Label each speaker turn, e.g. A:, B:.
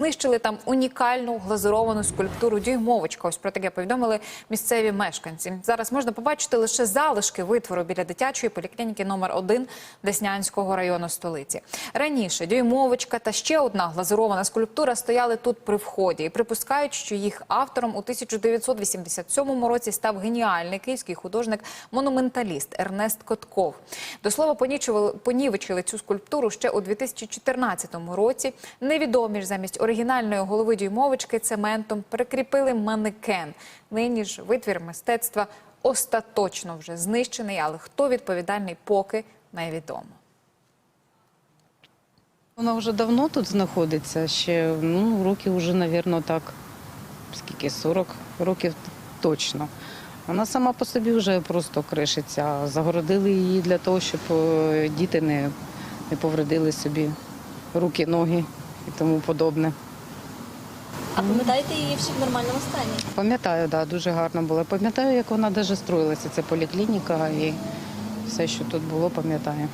A: Знищили там унікальну глазуровану скульптуру дюймовочка. Ось про таке повідомили місцеві мешканці. Зараз можна побачити лише залишки витвору біля дитячої поліклініки номер 1 Деснянського району столиці. Раніше дюймовочка та ще одна глазурована скульптура стояли тут при вході і припускають, що їх автором у 1987 році став геніальний київський художник-монументаліст Ернест Котков. До слова, понівечили цю скульптуру ще у 2014 році. Невідомі ж замість оригінальної голови дюймовочки цементом прикріпили манекен. Нині ж витвір мистецтва остаточно вже знищений, але хто відповідальний поки невідомо.
B: Вона вже давно тут знаходиться, ще ну, років вже, мабуть, так, скільки 40 років точно. Вона сама по собі вже просто кришиться. Загородили її для того, щоб е, діти не, не повредили собі руки, ноги і тому подобне.
C: А пам'ятаєте її всі в нормальному стані?
B: Пам'ятаю, да, дуже гарно було. Пам'ятаю, як вона навіть строїлася, це поліклініка і все, що тут було, пам'ятаю.